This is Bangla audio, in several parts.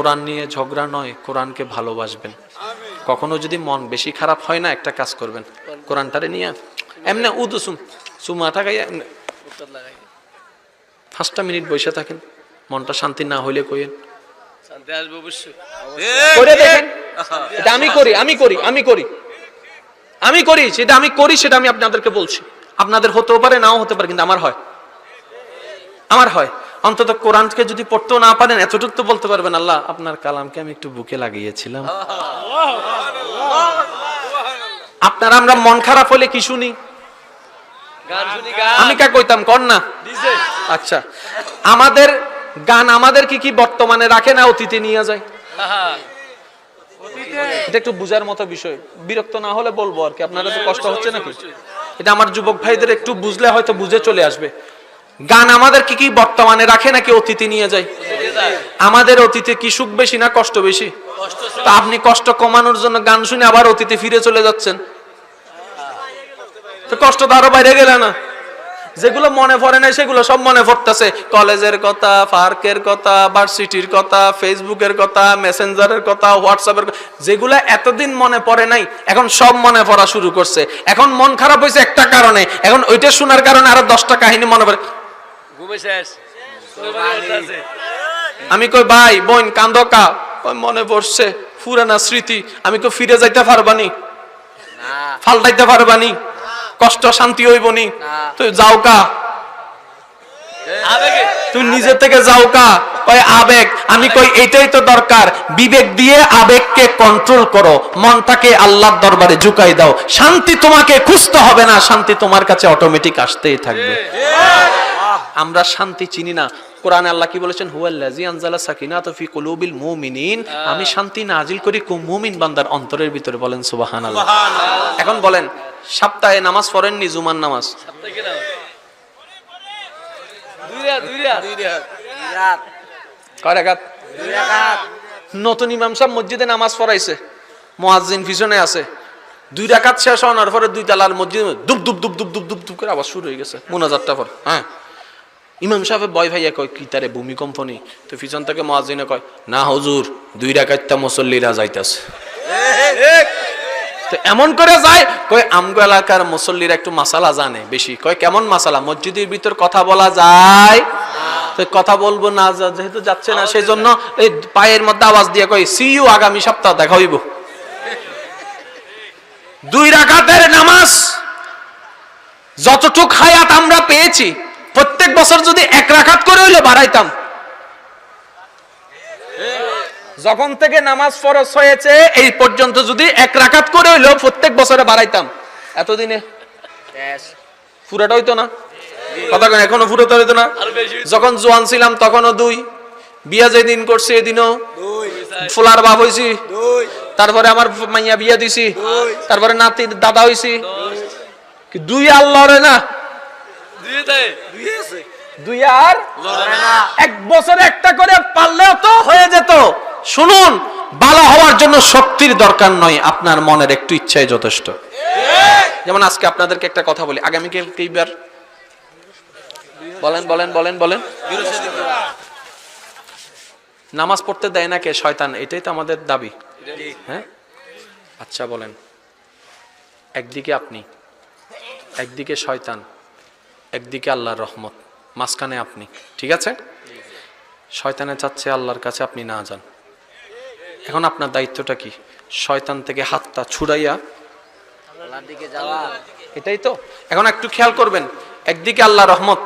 কোরআন নিয়ে ঝগড়া নয় কোরআনকে ভালোবাসবেন। কখনো যদি মন বেশি খারাপ হয় না একটা কাজ করবেন। কোরআনটারে নিয়ে এমনি উদু সুম সুমাটা গাইয়া এমনে। পাঁচটা মিনিট বসে থাকেন মনটা শান্তি না হইলে কইেন শান্তি আসবে অবশ্যই। করে দেখেন এটা আমি করি আমি করি আমি করি। আমি করি সেটা আমি করি সেটা আমি আপনাদেরকে বলছি। আপনাদের হতেও পারে নাও হতে পারে কিন্তু আমার হয়। আমার হয়। অন্তত কোরআনকে যদি পড়তেও না পারেন এতটুকু তো বলতে পারবেন আল্লাহ আপনার কালামকে আমি একটু বুকে লাগিয়েছিলাম। আপনারা আমরা মন খারাপ হলে কি শুনি? আমি কা কইতাম? কর না। আচ্ছা। আমাদের গান আমাদের কি কি বর্তমানে রাখে না অতীতে নিয়ে যায়? এটা একটু বুঝার মতো বিষয়। বিরক্ত না হলে বলব আর কি। আপনারা তো কষ্ট হচ্ছে নাকি? এটা আমার যুবক ভাইদের একটু বুঝলে হয়তো বুঝে চলে আসবে। গান আমাদের কি বর্তমানে রাখে নাকি অতীতে নিয়ে যায়? আমাদের অতীতে কি সুখ বেশি না কষ্ট বেশি? তা আপনি কষ্ট কমানোর জন্য গান শুনে আবার অতীতে ফিরে চলে যাচ্ছেন। তো কষ্ট তো আরও বাইরে গেলে না। যেগুলো মনে পড়ে না সেগুলো সব মনে পড়তেছে। কলেজের কথা, পার্কের কথা, ভার্সিটির কথা, ফেসবুকের কথা, মেসেঞ্জারের কথা, হোয়াটসঅ্যাপের যেগুলো এতদিন মনে পড়ে নাই, এখন সব মনে পড়া শুরু করছে। এখন মন খারাপ হয়েছে একটা কারণে। এখন ওইটা শোনার কারণে আরও দশটা কাহিনী মনে পড়ে। শেষ আমি কই ভাই বোন কান্দো কা? মনে পড়ছে পুরানা স্মৃতি আমি কই ফিরে যাইতে পারবানি? ফাল্টাইতে পারবানি? কষ্ট শান্তি হইবনি? তুই যাও কা। নিজে থেকে যাও কা। কয় আবেগ। আমি কই এটাই তো দরকার। বিবেক দিয়ে আবেগকে কন্ট্রোল করো। মনটাকে আল্লাহর দরবারে ঝুকাই দাও। শান্তি তোমাকে খুঁজতে হবে না। শান্তি তোমার কাছে অটোমেটিক আসতেই থাকবে। আমরা শান্তি চিনি না। কোরআনে আল্লাহ কি বলেছেন? হুয়াল্লাজি আনজালা সাকিনাত ফি কুলুবিল মুমিনিন। আমি শান্তি নাজিল করি কু- মুমিন বান্দার অন্তরের ভিতরে বলেন সুবহানাল্লাহ। এখন বলেন সপ্তাহে নামাজ পড়েননি জুমার নামাজ? নতুন ইমাম সাহেব মসজিদে নামাজ পড়াইছে। মুয়াজ্জিন পিছনে আছে। দুই রাকাত শেষ হওয়ার পরে দুই তালার মসজিদ দুব দুব দুব দুব দুব দুব করে আবার শুরু হয়ে গেছে। মোনাজারটা পর হ্যাঁ। ইমাম সাহেব বয় ভাইয়া কয়, কি তারে ভূমিকম্প নেই তো পিছন থেকে মুয়াজ্জিনে কয়, না হজুর, দুই রাকাতটা মুসল্লিরা যাইতাছে। তো এমন করে যায়, কয়, আমগো এলাকার মুসল্লিরা একটু মাসালা জানে বেশি। কয়, কেমন মাসালা? মসজিদের ভিতর কথা বলা যায়? তো কথা বলব না যেহেতু যাচ্ছে না সেই জন্য এই পায়ের মধ্যে আওয়াজ দিয়ে কয়, সি ইউ আগামী সপ্তাহ দেখা হইব দুই রাকাতের নামাজ, যতটুক হায়াত আমরা পেয়েছি প্রত্যেক বছর যদি এক রাকাত করে হইলে বাড়াইতাম। যখন থেকে নামাজ ফরজ হয়েছে এই পর্যন্ত যদি এক রাকাত করে হইলেও প্রত্যেক বছরে বাড়াইতাম। এতদিনে পুরাটা হইতো না। কথা এখনও পুরোটা হইতো না? যখন জোয়ান ছিলাম তখনও দুই। বিয়া যেদিন করছে এদিনও। ফুলার বাপ হইছি। তারপরে আমার মাইয়া বিয়া দিছি। তারপরে নাতির দাদা হইছি। দুই। লড়ে না? দুই আর এক বছরে একটা করে পারলেও তো হয়ে যেত। শুনুন ভালো হওয়ার জন্য শক্তির দরকার নয়, আপনার মনের একটু ইচ্ছাই যথেষ্ট। যেমন আজকে আপনাদেরকে একটা কথা বলি বলেন বলেন বলেন বলেন। নামাজ পড়তে দেয় না কে? শয়তান, এটাই তো আমাদের দাবি। হ্যাঁ? আচ্ছা বলেন। একদিকে আপনি, একদিকে শয়তান, একদিকে আল্লাহর রহমত। মাঝখানে আপনি, ঠিক আছে? শয়তানে চাচ্ছে আল্লাহর কাছে আপনি না যান। এখন আপনার দায়িত্বটা কি? শয়তান থেকে হাতটা ছুড়াইয়া এটাই তো? এখন একটু খেয়াল করবেন, একদিকে আল্লাহ রহমত,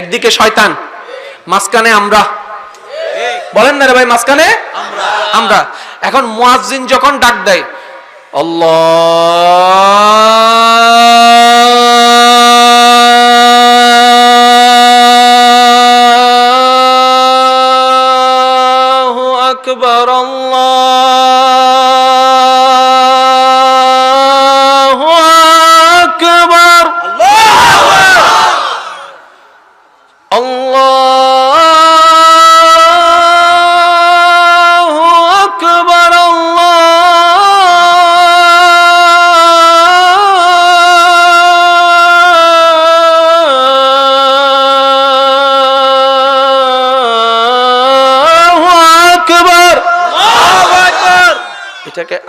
একদিকে শয়তান। মাঝখানে আমরা। বলেন না রে ভাই, মাঝখানে? আমরা। এখন মুয়াজ্জিন যখন ডাক দেয়, আল্লাহু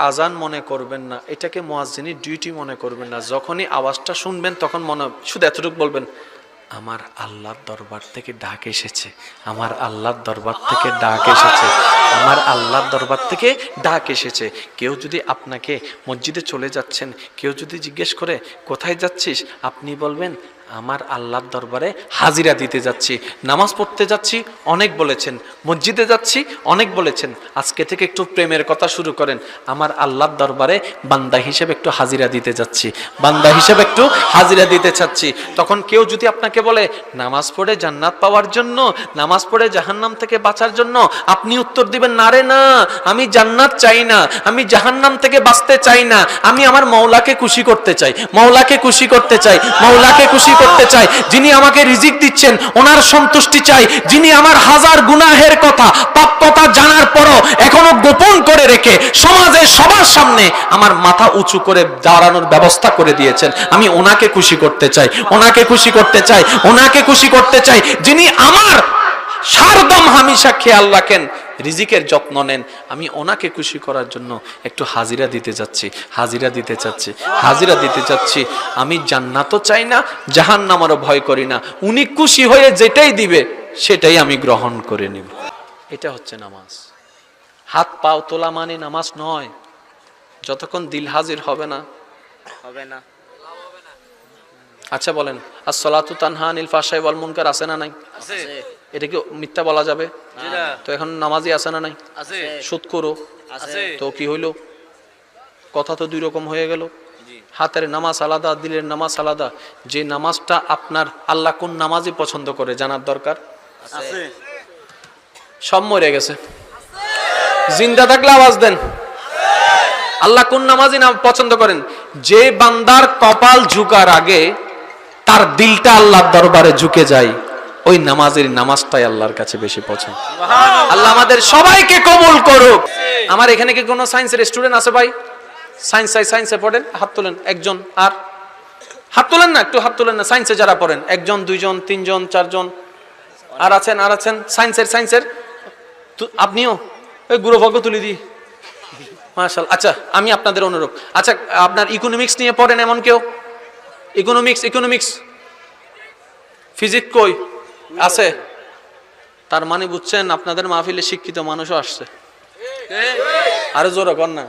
আজান মনে করবেন না, এটাকে মোয়াজ্জিনের ডিউটি মনে করবেন না। যখনই আওয়াজটা শুনবেন, তখন মনে শুধু এতটুকু বলবেন, আমার আল্লাহর দরবার থেকে ডাক এসেছে, আমার আল্লাহর দরবার থেকে ডাক এসেছে, আমার আল্লাহর দরবার থেকে ডাক এসেছে। কেউ যদি আপনাকে মসজিদে চলে যাচ্ছেন, কেউ যদি জিজ্ঞেস করে, কোথায় যাচ্ছিস? আপনি বলবেন আমার আল্লাহর দরবারে হাজিরা দিতে যাচ্ছি, নামাজ পড়তে যাচ্ছি, অনেক বলেছেন, মসজিদে যাচ্ছি, অনেক বলেছেন। আজকে থেকে একটু প্রেমের কথা শুরু করেন, আমার আল্লাহর দরবারে বান্দা হিসেবে একটু হাজিরা দিতে যাচ্ছি, বান্দা হিসেবে একটু হাজিরা দিতে চাচ্ছি। তখন কেউ যদি আপনাকে বলে, নামাজ পড়ে জান্নাত পাওয়ার জন্য, নামাজ পড়ে জাহান্নাম থেকে বাঁচার জন্য, আপনি উত্তর দিবেন, না রে, না, আমি জান্নাত চাই না, আমি জাহান্নাম থেকে বাঁচতে চাই না, আমি আমার মৌলাকে খুশি করতে চাই, মৌলাকে খুশি করতে চাই, মৌলাকে খুশি করতে চাই যিনি আমাকে রিজিক দিচ্ছেন, ওনার সন্তুষ্টি চাই, যিনি আমার হাজার গুনাহের কথা, পাপ কথা জানার পরও এখনও গোপন করে রেখে সমাজের সবার সামনে আমার মাথা উঁচু করে দাঁড়ানোর ব্যবস্থা করে দিয়েছেন। আমি ওনাকে খুশি করতে চাই, ওনাকে খুশি করতে চাই, ওনাকে খুশি করতে চাই, যিনি আমার সারদম হামিশা খেয়াল রাখেন রিজিকের যত্ন নেন। আমি ওনাকে খুশি করার জন্য একটু হাজিরা দিতে যাচ্ছি হাজিরা দিতে চাচ্ছি হাজিরা দিতে চাচ্ছি। আমি জান্নাতও চাই না জাহান্নামারও ভয় করি না। উনি খুশি হয়ে যেটাই দিবে সেটাই আমি গ্রহণ করে নেব। এটা হচ্ছে নামাজ। হাত পাও তোলা মানে নামাজ নয়। যতক্ষণ দিল হাজির হবে না। হবে না। আচ্ছা বলেন আর সলাতু তানহা নীল ফাশাই ওয়াল মুনকার আছে না নাই? আছে। এটা কি মিথ্যা বলা যাবে? তো এখন নামাজি আছে না নাই? আছে। সুদ করো। তো কি হইল? কথা তো দুই রকম হয়ে গেল। হাতের নামাজ আলাদা দিলের নামাজ আলাদা। যে নামাজটা আপনার আল্লাহ কোন নামাজই পছন্দ করে জানার দরকার? সব মরে গেছে। জিন্দা থাকলে আওয়াজ দেন। আল্লাহ কোন নামাজই নাম পছন্দ করেন। যে বান্দার কপাল ঝুকার আগে তার দিলটা আল্লাহর দরবারে ঝুঁকে যায়। ওই নামাজের নামাজটাই আল্লাহর কাছে বেশি পছন্দ। আল্লাহ আমাদের সবাইকে কবুল করুক। আমার এখানে কি কোনো সায়েন্সের স্টুডেন্ট আছে ভাই? সায়েন্স সায়েন্সে পড়েন? হাত তোলেন একজন আর? হাত তোলেন না একটু হাত তোলেন না সায়েন্সে যারা পড়েন একজন দুইজন তিনজন চারজন আর আছেন আর আছেন সায়েন্সের সায়েন্সের আপনিও? ওই গুরুভাগ্য তুলে দিই। মার্শাল আচ্ছা আমি আপনাদের অনুরোধ। আচ্ছা আপনার ইকোনমিক্স নিয়ে পড়েন এমন কেউ? ইকোনমিক্স ইকোনমিক্স ফিজিক্স কই? আছে। তার মানে বুঝছেন, আপনাদের মাহফিলে শিক্ষিত মানুষও আসছে। আরও জোরে কর না।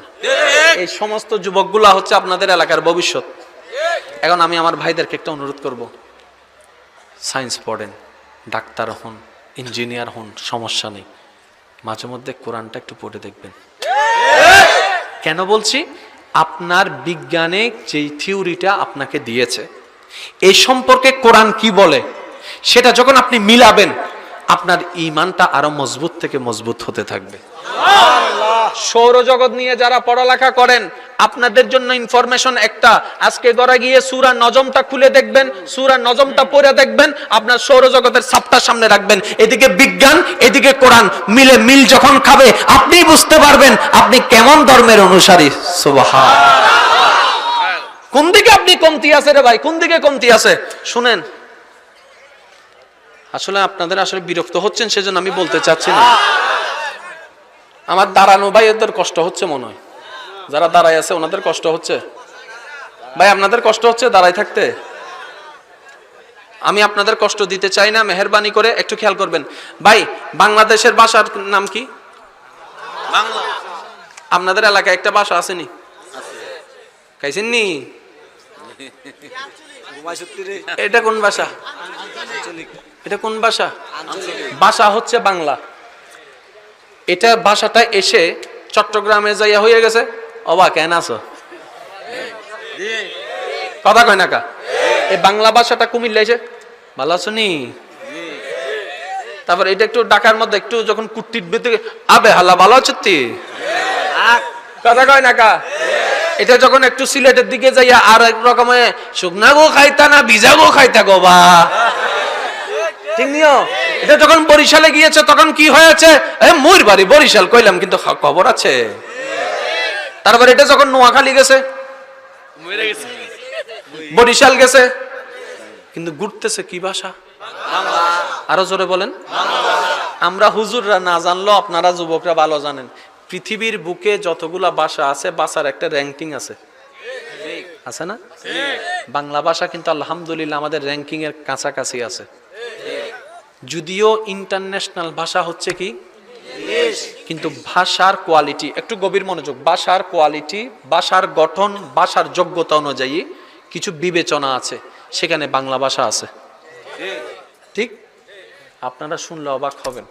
এই সমস্ত যুবকগুলা হচ্ছে আপনাদের এলাকার ভবিষ্যৎ। এখন আমি আমার ভাইদেরকে একটা অনুরোধ করব। সায়েন্স পড়েন, ডাক্তার হন ইঞ্জিনিয়ার হন, সমস্যা নেই। মাঝে মধ্যে কোরআনটা একটু পড়ে দেখবেন। কেন বলছি? আপনার বিজ্ঞানে যেই থিওরিটা আপনাকে দিয়েছে, এই সম্পর্কে কোরআন কি বলে? সেটা যখন আপনি মিলাবেন, আপনার ইমানটা আরও মজবুত থেকে মজবুত হতে থাকবে। সৌরজগৎ নিয়ে যারা পড়ালেখা করেন, আপনাদের জন্য ইনফরমেশন একটা। আজকে গড়া গিয়ে সুরা নজমটা খুলে দেখবেন, সুরা নজমটা পড়ে দেখবেন, আপনার সৌরজগতের সাপটা সামনে রাখবেন। এদিকে বিজ্ঞান, এদিকে কোরআন। মিলে মিল যখন খাবে, আপনি বুঝতে পারবেন আপনি কেমন ধর্মের অনুসারী। সুবহান। কোন দিকে আপনি কমতি আছে রে ভাই? কোন দিকে কমতি আছে? শুনেন আসলে আপনাদের আসলে বিরক্ত হচ্ছেন সেজন্য আমি বলতে চাচ্ছি না। আমার দাঁড়ানো ভাই এদের কষ্ট হচ্ছে মনে হয়। যারা দাঁড়ায় আছে ওনাদের কষ্ট হচ্ছে। ভাই আপনাদের কষ্ট হচ্ছে দাঁড়ায় থাকতে? আমি আপনাদের কষ্ট দিতে চাই না মেহরবানি করে একটু খেয়াল করবেন। ভাই বাংলাদেশের ভাষার নাম কি? বাংলা। আপনাদের এলাকায় একটা ভাষা আসেনি? খাইছেন নি এটা কোন ভাষা? এটা কোন ভাষা? ভাষা হচ্ছে বাংলা। এটা ভাষাটা এসে চট্টগ্রামে যাইয়া হয়ে গেছে। অবা কেন আছো? কথা কয় না কা? এই বাংলা ভাষাটা কুমিল্লা এসে। ভালো আছো নি? তারপর এটা একটু ডাকার মধ্যে একটু যখন কুট্টির ভিতরে আবে হাল্লা ভালো আছো তুই কথা কয় না কা? এটা যখন একটু সিলেটের দিকে যাইয়া আর এক রকমে শুকনা গো খাইতা না ভিজা গো খাইতা গো বা? এটা যখন বরিশালে গিয়েছে, তখন কি হয়েছে? মুর বাড়ি, বরিশাল, কইলাম, কিন্তু খবর আছে। তারপর এটা যখন নোয়াখালী গেছে, বরিশাল গেছে, কিন্তু ঘুরতেছে কি ভাষা? আরও জোরে বলেন। আমরা হুজুররা না জানলো, আপনারা যুবকরা ভালো জানেন। পৃথিবীর বুকে যতগুলা ভাষা আছে বাসার একটা র্যাঙ্কিং আছে। আছে না? বাংলা ভাষা কিন্তু আলহামদুলিল্লাহ আমাদের র্যাঙ্কিং এর কাছাকাছি আছে। যদিও ইন্টারন্যাশনাল ভাষা হচ্ছে কি? কিন্তু ভাষার কোয়ালিটি একটু গভীর মনোযোগ, ভাষার কোয়ালিটি ভাষার গঠন, ভাষার যোগ্যতা অনুযায়ী কিছু বিবেচনা আছে, সেখানে বাংলা ভাষা আছে। ঠিক? আপনারা শুনলে অবাক হবেন,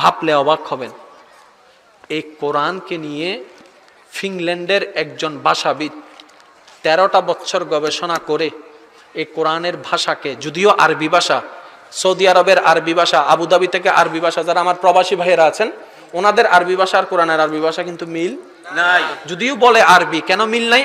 ভাবলে অবাক হবেন। এই কোরআনকে নিয়ে ফিনল্যান্ডের একজন ভাষাবিদ তেরোটা বছর গবেষণা করে এই কোরআনের ভাষাকে, যদিও আরবি ভাষা সৌদি আরবের আরবি ভাষা আবুধাবি থেকে আরবি ভাষা যারা আমার প্রবাসী ভাইয়েরা আছেন ওনাদের আরবি ভাষা আর কোরআনের আরবি ভাষা কিন্তু মিল নাই। যদিও বলে আরবি কেন মিল নাই?